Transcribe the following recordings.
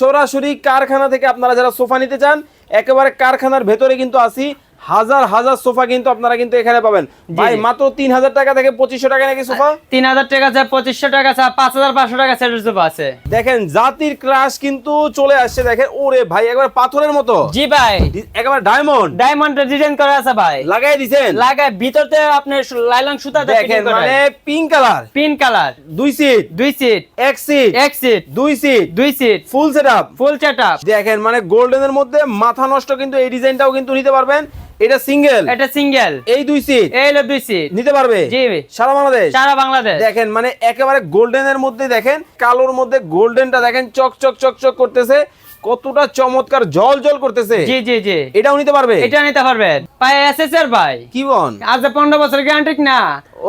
সরাসরি কারখানা থেকে আপনারা যারা সোফা নিতে চান একেবারে কারখানার ভেতরে কিন্তু আসি। হাজার হাজার সোফা কিন্তু আপনারা কিন্তু এখানে পাবেন। ভাই মাত্র তিন হাজার টাকা থেকে পঁচিশশো টাকা নাকি সোফা? তিন হাজার টাকা আছে পঁচিশশো টাকা আছে পাঁচ হাজার পাঁচশো টাকা সেটের সোফা আছে। দেখেন জাতির ক্রাশ কিন্তু চলে আসছে দেখেন ওরে ভাই একবার পাথরের মতো। জি ভাই। একেবারে ডায়মন্ড ডায়মন্ড ডিজাইন করা আছে ভাই। লাগাই দিছেন। লাগায় ভিতরতে আপনি লাইলন সুতা দেখেন মানে পিঙ্ক কালার পিঙ্ক কালার দুই সিট দুই সিট এক সিট এক সিট দুই সিট দুই seat full set up full setup দেখেন মানে গোল্ডেনের মধ্যে মাথা নষ্ট কিন্তু এই ডিজাইনটাও কিন্তু নিতে পারবেন। এটা সিঙ্গেল এটা সিঙ্গেল এই দুই সিট এই হলো দুই সিট নিতে পারবে? জি সারা বাংলাদেশ? সারা বাংলাদেশ। দেখেন মানে একেবারে গোল্ডেনের মধ্যে দেখেন কালোর মধ্যে গোল্ডেনটা দেখেন চক চক চক চক করতেছে। কতটা চমৎকার জল জল করতেছে। জি জি জি। এটাও নিতে পারবে? এটা নিতে পারবেন পায়ে এসএসআর ভাই। কি বল? আজ পনেরো বছর গ্যারান্টি না।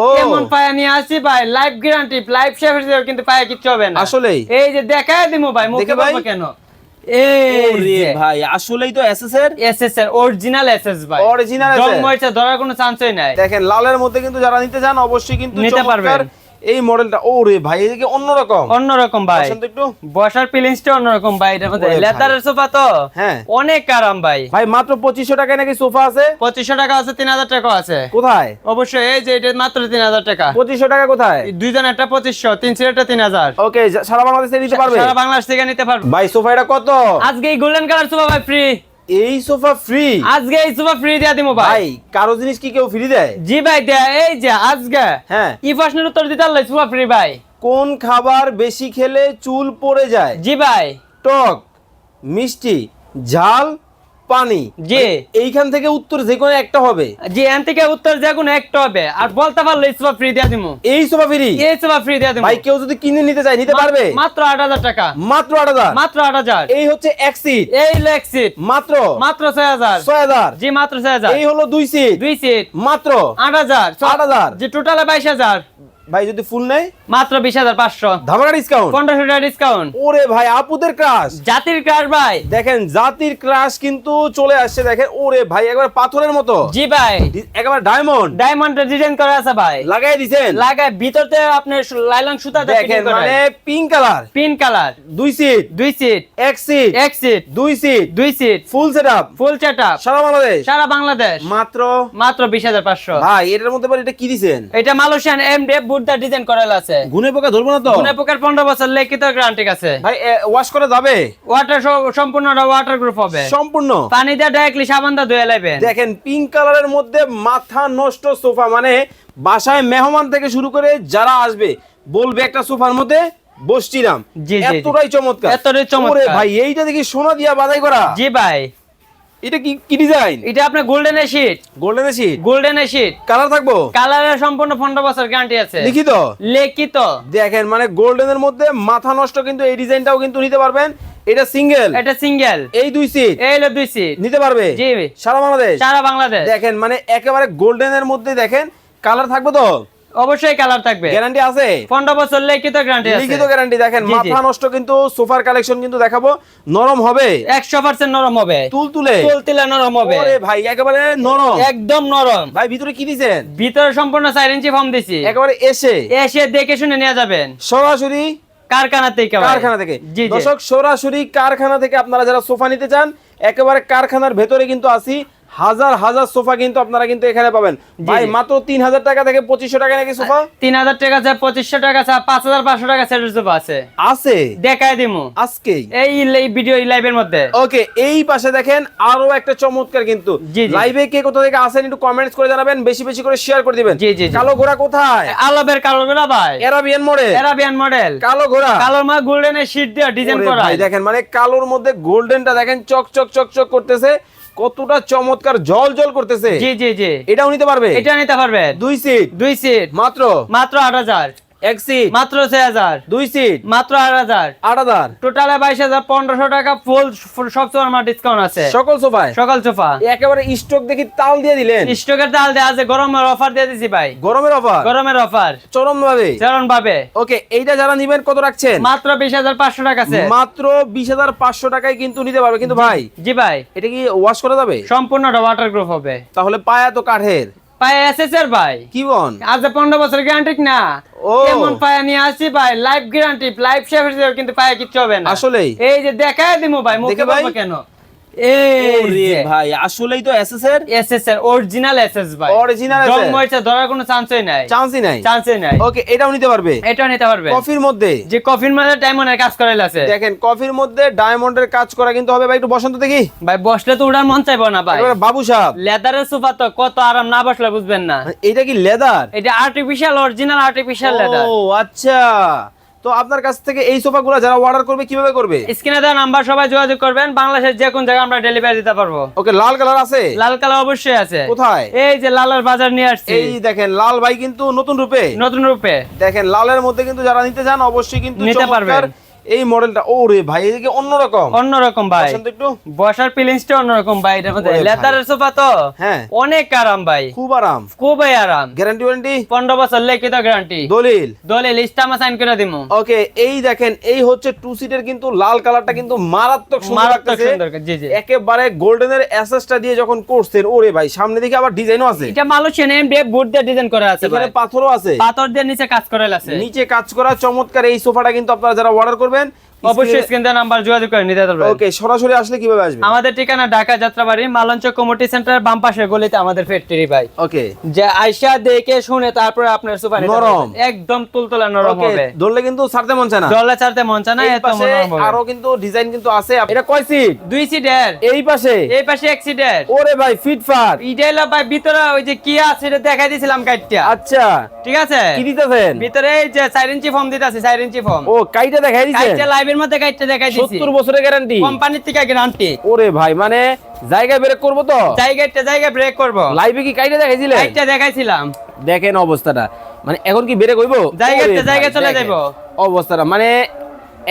ও। এমন পায়ে নিয়ে আসি ভাই লাইফ গ্যারান্টি লাইফ সেফ কিন্তু পায়ে কিচ্ছু হবে না। আসলে এই যে দেখায় দিমু ভাই মুখে বলব কেন? ভাই আসলেই তো এসএসআর অরিজিনাল এসএস ভাই। Original জং SS ধরার কোনো চান্সই নাই। দেখেন লালের মধ্যে কিন্তু যারা নিতে চান অবশ্যই কিন্তু নিতে পারবেন। এই মডেলটা ওরে ভাই এদিকে অন্যরকম। অন্যরকম ভাই। একটু। বসার ফিলিংসটা অন্যরকম ভাই এটার মধ্যে লেদারের সোফা তো হ্যাঁ। অনেক আরাম ভাই। ভাই মাত্র পঁচিশশো টাকায় নাকি সোফা আছে? পঁচিশশো টাকা আছে তিন হাজার টাকা আছে। কোথায়? অবশ্যই এই যে এটা মাত্র তিন হাজার টাকা। পঁচিশশো টাকা কোথায়? দুইজন একটা পঁচিশশো তিন সিলেটটা তিন হাজার। ওকে সারা বাংলাদেশে নিতে পারবে? সারা বাংলাদেশ থেকে নিতে পারবে। ভাই সোফা এটা কত? আজকে এই গোল্ডেন কালার সোফা ভাই ফ্রি এই সোফা ফ্রি আজকে এই সোফা ফ্রি দিয়া দিমু ভাই। কারও জিনিস কি কেউ ফ্রি দেয়? জি ভাই দেয়া। এই যে আজকে হ্যাঁ। ই প্রশ্নের উত্তর দিতে আল্লাহ সোফা ফ্রি ভাই। কোন খাবার বেশি খেলে চুল পড়ে যায়? জি ভাই। টক মিষ্টি ঝাল পানি। জি। এইখান থেকে উত্তর যে কোনো একটা হবে। জি এন থেকে উত্তর যে কোনো একটা হবে। আর বলতে পারলে এই সোফা ফ্রি দিয়ে দিমু। এই সোফা ফ্রি এই সোফা ফ্রি দিয়ে দিমু। ভাই কেউ যদি কিনে নিতে চায় নিতে পারবে? মাত্র আট হাজার টাকা। মাত্র আট হাজার? মাত্র আট হাজার। এই হচ্ছে এক সিট এই লেগ সিট মাত্র? মাত্র ছয় হাজার। ছয় হাজার? জি মাত্র ছয় হাজার। এই হলো দুই সিট দুই সিট মাত্র? আট হাজার। আট হাজার। জি টোটালে বাইশ হাজার। ভাই যদি ফুল নেয়? মাত্র বিশ হাজার পাঁচশো। ধামাকা ডিসকাউন্ট টাকা ডিসকাউন্ট ওরে ভাই আপুদের ক্রাশ জাতির কার ভাই। দেখেন জাতির ক্রাশ কিন্তু চলে আসছে দেখেন ওরে ভাই একবার পাথরের মতো। জি ভাই। একেবারে ডায়মন্ড ডায়মন্ড ডিজাইন করা আছে ভাই। লাগাই লাগায় ভিতরতে আপনি লাইলন সুতা দেখেন মানে পিঙ্ক কালার পিন কালার দুই সিট দুই সিট এক সিট এক সিট দুই সিট দুই seat full set up full setup সারা বাংলাদেশ? সারা বাংলাদেশ। মাত্র? মাত্র বিশ হাজার পাঁচশো। ভাই এটার মধ্যে এটা কি দিছেন? এটা মালয়েশিয়ান এম বুদ্ধা ডিজাইন করা আছে। গুনে পোকা ধরবো না তো? পুনে পোকার পনেরো বছর লিখিত গ্যারান্টি আছে। ভাই ওয়াশ করা যাবে? ওয়াটার সম্পূর্ণ ওয়াটার গ্রুপ হবে। সম্পূর্ণ? পানি দিয়ে ডাইরেক্টলি সাবান দিয়ে ধুয়ে লাইবেন। দেখেন পিঙ্ক কালারের মধ্যে মাথা নষ্ট সোফা মানে বাসায় মেহমান থেকে শুরু করে যারা আসবে বলবে একটা সোফার মধ্যে বসছিলাম। এতটাই চমৎকার। এতটাই চমৎকার। ভাই এইটা দেখি সোনা দিয়া বাদাই করা। জি ভাই। এটা কি কি ডিজাইন এটা আপনার golden sheet golden golden colour থাকব? কালারের সম্পূর্ণ পনেরো বছর গ্যারান্টি আছে। লিখিত? লিখিত। দেখেন মানে গোল্ডেনের মধ্যে মাথা নষ্ট কিন্তু এই ডিজাইনটাও কিন্তু নিতে পারবেন। এটা সিঙ্গেল এটা সিঙ্গেল এই দুই সিট এই হলো দুই সিট নিতে পারবে? জি। সারা বাংলাদেশ? সারা বাংলাদেশ। দেখেন মানে একেবারে গোল্ডেনের মধ্যে দেখেন কালার থাকবে তো? অবশ্যই কালার থাকবে। গ্যারান্টি আছে? পনেরো বছর লিখিত গ্যারান্টি আছে। লিখিত গ্যারান্টি দেখেন। মাথা নষ্ট কিন্তু সোফার কালেকশন কিন্তু দেখাবো নরম হবে। একশো পার্সেন্ট নরম হবে। তুল তুলে তুলতিলে নরম হবে। ওরে ভাই একেবারে নরম। একদম নরম। ভাই ভিতরে কি দিছেন? ভিতরে সম্পূর্ণ চার ইঞ্চি ফর্ম দিছি। একেবারে এসে। এসে দেখে শুনে নিয়ে যাবেন। সরাসরি কারখানা থেকে কারখানা থেকে। দর্শক সরাসরি কারখানা থেকে আপনারা যারা সোফা নিতে চান একেবারে কারখানার ভেতরে কিন্তু আসি হাজার হাজার সোফা কিন্তু আপনারা কিন্তু এখানে পাবেন। ভাই মাত্র তিন হাজার টাকা থেকে পঁচিশশো টাকা নাকি সোফা? তিন হাজার টাকা আছে পঁচিশশো টাকা আছে পাঁচ হাজার পাঁচশো টাকা সেটের সোফা আছে। আছে? দেখায় দিমু। আজকেই? এই ভিডিও লাইভের মধ্যে। ওকে এই পাশে দেখেন আরও একটা চমৎকার কিন্তু। লাইভে কে কোথা থেকে আসেন একটু কমেন্টস করে জানাবেন বেশি বেশি করে শেয়ার করে দিবেন। জি, জি। কালো ঘোড়া কোথায়? আলবের কালো গোড়া ভাই। এরাবিয়ান মডেল এরাবিয়ান মডেল কালো ঘোড়া। কালোর মা গোল্ডেনের শীট দিয়ে ডিজাইন করা। ভাই দেখেন মানে কালোর মধ্যে গোল্ডেনটা দেখেন চক চক চক চক করতেছে। কতটা চমৎকার জল জল করতেছে। জি জি জি। এটাও নিতে পারবে? এটা নিতে পারবে। দুই সিট দুই সিট মাত্র? মাত্র আট হাজার। এক সিট মাত্র ছয় হাজার। দুই সিট মাত্র আট হাজার। আট হাজার। টোটালে বাইশ হাজার পনেরোশো টাকা ফুল সব ডিসকাউন্ট আছে। সকল সোফায়? সকাল সোফা। একেবারে স্টক দেখি তাল দিয়ে দিলেন। স্টকের ডাল দেওয়া আছে গরমের অফার দিয়ে দিছি ভাই। গরমের অফার গরমের অফার চরম ভাবে চরণ ভাবে ওকে এইটা যারা নিবেন কত রাখছেন? মাত্র বিশ হাজার পাঁচশো টাকা আছে। মাত্র বিশ হাজার পাঁচশো টাকায় কিন্তু নিতে পারবে। কিন্তু ভাই জি ভাই। এটা কি ওয়াশ করা যাবে? সম্পূর্ণটা ওয়াটার গ্রুপ হবে। তাহলে পায়া তো কাঠের। পায়ে এসেছে ভাই। কি বল? আজ পনেরো বছর গ্যারান্টি না। এমন পায়ে নিয়ে আসছি ভাই লাইফ গ্যারান্টি লাইফ সেভ কিন্তু পায়ে কিচ্ছু হবে না। আসলে এই যে দেখায় দিমু ভাই মুখে বলব কেন? ভাই আসলেই তো এসএসএর S S? Original S S. Original জং মরিচা ধরার কোনো চান্সই নাই। চান্সই নাই? চান্সই নাই। ওকে এটাও নিতে পারবে? এটা নিতে পারবে। কফির মধ্যে? যে কফির মধ্যে ডায়মন্ডের কাজ করাইল আছে। দেখেন কফির মধ্যে ডায়মন্ডের কাজ করা কিন্তু হবে। ভাই একটু বসন্ত দেখি। ভাই বসলে তো উড়ার মন চাইব না ভাই। বাবু সাহেব লেদারের সোফা তো কত আরাম না বসলে বুঝবেন না। এটা কি লেদার এটা আর্টিফিশিয়াল অরিজিনাল আর্টিফিশিয়াল লেদার ও আচ্ছা। তো আপনার কাছ থেকে এই সোফাগুলো যারা অর্ডার করবে কীভাবে করবে? স্ক্রিনে দেওয়া নাম্বার সবাই যোগাযোগ করবেন। বাংলাদেশের যে কোন জায়গায় আমরা ডেলিভারি দিতে পারব। ওকে লাল কালার আছে? লাল কালার অবশ্যই আছে। কোথায়? এই যে লালের বাজার নিয়ে আসছে। এই দেখেন লাল ভাই কিন্তু নতুন রূপে। নতুন রূপে। দেখেন লালের মধ্যে কিন্তু যারা নিতে চান অবশ্যই কিন্তু নিতে পারবেন। এই মডেলটা ও রে ভাই এদিকে অন্যরকম। অন্যরকম ভাই। একটু। বসার ফিলিংসটা অন্যরকম ভাই এটার মধ্যে। লেদারের সোফা তো হ্যাঁ। অনেক আরাম ভাই। খুব আরাম। খুবই আরাম। Guarantee warranty? পনেরো বছর লিখিত গ্যারান্টি। দলিল। দলে লিস্টটা সাইন করে দিমু। ওকে এই দেখেন এই হচ্ছে টু সিটের কিন্তু লাল কালারটা কিন্তু মারাত্মক সুন্দর মারাত্মক সুন্দর জি জি। একেবারে গোল্ডেনের এসএসটা দিয়ে যখন করছেন ওরে ভাই সামনে দিকে আবার ডিজাইনও আছে। এটা মালয়েশিয়ান এম ডে বুট দিয়ে ডিজাইন করা আছে এখানে পাথরও আছে। পাথর দিয়ে নিচে কাজ করা আছে। নিচে কাজ করা চমৎকার। এই সোফাটা কিন্তু আপনারা যারা অর্ডার করবেন। অবশ্যই স্ক্রিন দেওয়া নাম্বার যোগাযোগ করে নিতে পারবেন। ওকে সরাসরি আসলে কীভাবে আসবে? আমাদের ঠিকানা ঢাকা যাত্রাবাড়ি মালঞ্চ কমিটি সেন্টারের বাম গলিতে আমাদের ফ্যাক্টরি ভাই। ওকে যে আইসা দেখে শুনে তারপরে আপনার সুপার নরম। একদম তুলতুলা নরম হবে। ধরলে কিন্তু ছাড়তে মন চায় না। চারতে মন চায় না এত নরম হবে। আরও কিন্তু ডিজাইন কিন্তু আছে। এটা কয় সিট দুই সিটের এই পাশে? এই পাশে এক সিটের ওরে ভাই ফিটফাট হলো ভাই ভিতরে ওই যে কি আছে এটা দেখাই দিয়েছিলাম কাইটটা আচ্ছা। ঠিক আছে? কি দিতেছেন? ভিতরে এই যে ইঞ্চি ফর্ম দিতে আছে চার ফর্ম ও কাইটা দেখাই কাইটটা লাইভের মধ্যে কাইটটা দেখাই দিছি। 70 বছরের গ্যারান্টি কোম্পানির থেকে গ্যারান্টি ওরে ভাই মানে জায়গায় ব্রেক করব তো? জায়গাটা জায়গা ব্রেক করব। লাইভে কি কাইটা দেখাইছিলেন কাইটটা দেখাইছিলাম। দেখেন অবস্থাটা। মানে এখন কি ব্রেক হইবো? ভাই, জায়গায় চলে। যাইবো। অবস্থাটা। মানে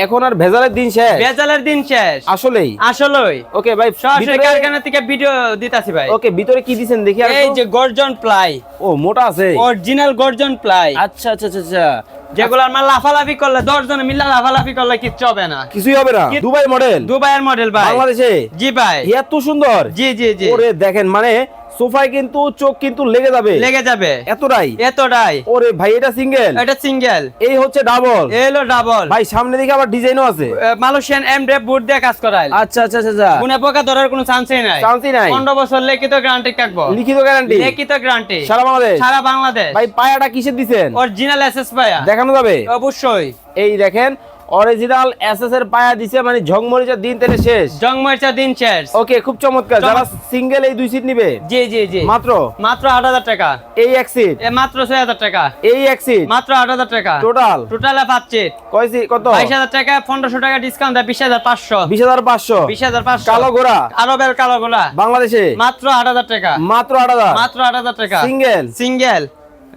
এখন আর ভেজালের দিন শেষ। বেজালের দিন শেষ। আসলেই। আসলেই। ওকে ভাই সরাসরি কারখানা থেকে ভিডিও দিতাছি ভাই। ওকে ভিতরে কি দিছেন দেখি আর এই যে গর্জন প্লাই। ও মোটা আছে। অরিজিনাল গর্জন প্লাই। আচ্ছা আচ্ছা আচ্ছা। আচ্ছা মা লাফালাফি করলে দশ জনে মিল্লা লাফালাফি করলে কিচ্ছু হবে না। কিছুই হবে না। দুবাই মডেল দুবাইয়ের মডেল ভাই। বাংলাদেশে? জি ভাই। এত সুন্দর? জি জি জি। ওরে দেখেন মানে সোফায় কিন্তু চোখ কিন্তু লেগে যাবে। লেগে যাবে। এতটাই? এতটাই। ওরে ভাই এটা সিঙ্গেল এটা সিঙ্গেল এই হচ্ছে ডাবল এলো ডাবল ভাই সামনে দিকে আবার ডিজাইনও আছে। মালয়েশিয়ান এম ডে বুট দিয়ে কাজ করাইল। আচ্ছা আচ্ছা আচ্ছা আচ্ছা। গুনে পোকা ধরার কোনো চান্সই নাই। চান্সই নাই। পনেরো বছর লিখিত গ্যারান্টি থাকব লিখিত গ্যারান্টি লিখিত গ্যারান্টি সারা বাংলাদেশ? সারা বাংলাদেশ। ভাই পায়াটা কিসের দিছেন? অরিজিনাল এসএস পায়া। দেখানো যাবে? অবশ্যই। এই দেখেন অরিজিনাল এসএস এর পায়া দিছে মানে ঝংমরিচার দিন তেলে শেষ। জংমরচা দিন শেষ। ওকে খুব চমৎকার। যারা সিঙ্গেল এই দুই সিট নিবে? জি জি জি। মাত্র? মাত্র আট হাজার টাকা। এই এক সিট এ মাত্র ছয় হাজার টাকা। এই এক সিট মাত্র আট হাজার টাকা। টোটাল টোটালে পাচ্ছি কয় সিট কত? বাইশ হাজার টাকা পনেরোশো টাকা ডিসকাউন্ট দেয় বিশ হাজার পাঁচশো। বিশ হাজার পাঁচশো। বিশ হাজার পাঁচশো। কালো ঘোড়া? আরবের কালো গোলা বাংলাদেশে? মাত্র আট হাজার টাকা। মাত্র আট হাজার? মাত্র আট হাজার টাকা। সিঙ্গেল সিঙ্গেল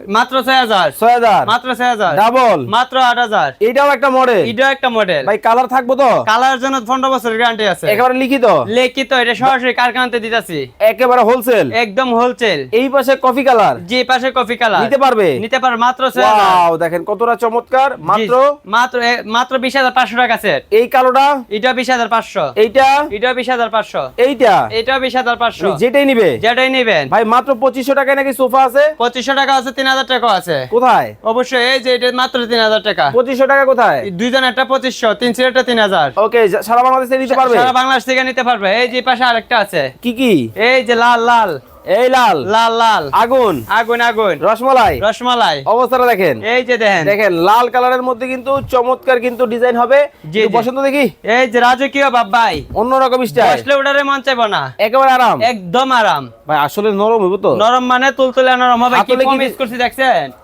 মাত্র ছয় হাজার। ছয় হাজার। মাত্র ছয় হাজার। ডাবল মাত্র আট হাজার। এইটাও একটা মডেল এটাও একটা মডেল ভাই কালার থাকব তো? কালার জন্য পনেরো বছরের গ্যারান্টি আছে। একেবারে লিখিত? লিখিত এটা সরাসরি কারখানাতে দিতেছি। একেবারে হোলসেল একদম হোলসেল এই পাশে কফি কালার যে পাশে কফি কালার নিতে পারবে? নিতে পারবে মাত্র ওয়াও দেখেন কতটা চমৎকার। মাত্র? মাত্র মাত্র বিশ হাজার পাঁচশো টাকা সেট এই কালোটা? এটা বিশ হাজার পাঁচশো। এইটা? এটা বিশ হাজার পাঁচশো। এইটা? এটাও বিশ হাজার পাঁচশো। যেটাই নিবে। যেটাই নেবেন। ভাই মাত্র পঁচিশশো টাকায় নাকি সোফা আছে? পঁচিশশো টাকা আছে হাজার টাকা আছে। কোথায়? অবশ্যই এই যে এটা মাত্র তিন হাজার টাকা। পঁচিশশো টাকা কোথায়? দুইজন একটা পঁচিশশো তিন সিলেটটা তিন হাজার ওকে সারা বাংলাদেশে নিতে পারবে? সারা বাংলাদেশ থেকে নিতে পারবে। এই যে পাশে আরেকটা আছে। কি কি? এই যে লাল লাল। এই লাল। লাল লাল। আগুন। আগুন আগুন। রসমালাই। রসমালাই। অবস্থাটা দেখেন। এই যে দেখেন। দেখেন লাল কালারের মধ্যে কিন্তু চমৎকার কিন্তু ডিজাইন হবে। বসন্ত দেখি। এই যে রাজকীয় বাবাই অন্যরকম স্টাইল আসলে ওটারে মন চাইব না। একেবারে আরাম। একদম আরাম। ভাই আসলে নরম হইব তো। নরম মানে তুলতুলে নরম হবে। কি হাতলে কি ফর্ম দি- ইউজ করছি দেখছেন?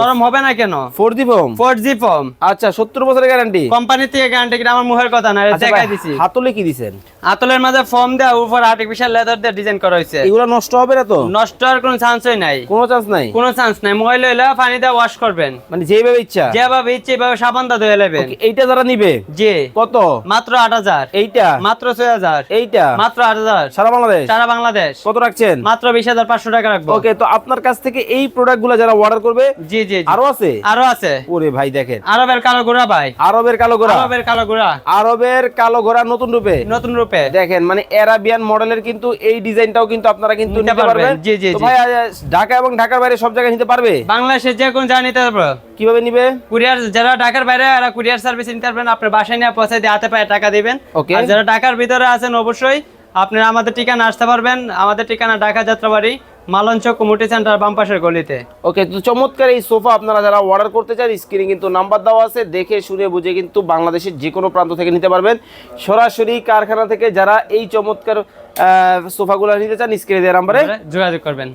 নরম হবে না কেন? ফোর ফোম ফোর জি আচ্ছা সত্তর বছরের গ্যারান্টি কোম্পানি থেকে গ্যারান্টি কিনা আমার মুখের কথা না দেখাই দিছি। হাতলে কি দিছেন? আতলের মাঝে ফর্ম দেওয়া উপর আর্টিফিশিয়াল লেদার দিয়ে ডিজাইন করা হয়েছে। এগুলো নষ্ট হবে না তো? নষ্ট হওয়ার কোনো চান্সই নাই। কোনো চান্স নাই? কোনো চান্স নাই। মহিলা হইলে পানি দিয়ে ওয়াশ করবেন। মানে যেভাবে ইচ্ছা। যেভাবে ইচ্ছে এভাবে সাবান দা ধুয়ে নেবেন এইটা যারা নিবে? জি। কত? মাত্র আট হাজার। এইটা? মাত্র ছয় হাজার। এইটা? মাত্র আট হাজার। সারা বাংলাদেশ? সারা বাংলাদেশ। কত রাখছেন? মাত্র বিশ হাজার পাঁচশো টাকা রাখব। ওকে তো আপনার কাছ থেকে এই প্রোডাক্ট যারা অর্ডার করবে জি জি। আরও আছে? আরও আছে। ওরে ভাই দেখেন। আরবের কালো ঘোড়া ভাই। আরবের কালো ঘোড়া? আরবের কালো ঘোড়া। আরবের কালো ঘোড়া নতুন রূপে? নতুন রূপে। দেখেন মানে অ্যারাবিয়ান মডেলের কিন্তু এই ডিজাইনটাও কিন্তু আপনারা কিন্তু নিতে পারবেন। জি, জি, ভাই ঢাকা এবং ঢাকার বাইরে সব জায়গায় নিতে পারবে? বাংলাদেশের যে কোন নিতে পারব। কীভাবে নিবে? কুরিয়ার যারা ঢাকার বাইরে এরা কুরিয়ার সার্ভিস নিতে পারবেন। আপনার বাসায় নিয়ে পৌঁছে দিয়ে হাতে পায়ে টাকা দিবেন. আর যারা ঢাকার ভিতরে আছেন অবশ্যই আপনারা আমাদের ঠিকানা আসতে পারবেন। আমাদের ঠিকানা ঢাকা যাত্রাবাড়ি মালঞ্চ কমিউনিটি সেন্টার বাম পাশের গলিতে। ওকে তো চমৎকার এই সোফা আপনারা যারা অর্ডার করতে চান স্ক্রিনে কিন্তু নাম্বার দেওয়া আছে দেখে শুনে বুঝে কিন্তু বাংলাদেশের যে কোনো প্রান্ত থেকে নিতে পারবেন। সরাসরি কারখানা থেকে যারা এই চমৎকার সোফাগুলো নিতে চান স্ক্রিনে দেওয়ার নাম্বারে যোগাযোগ করবেন।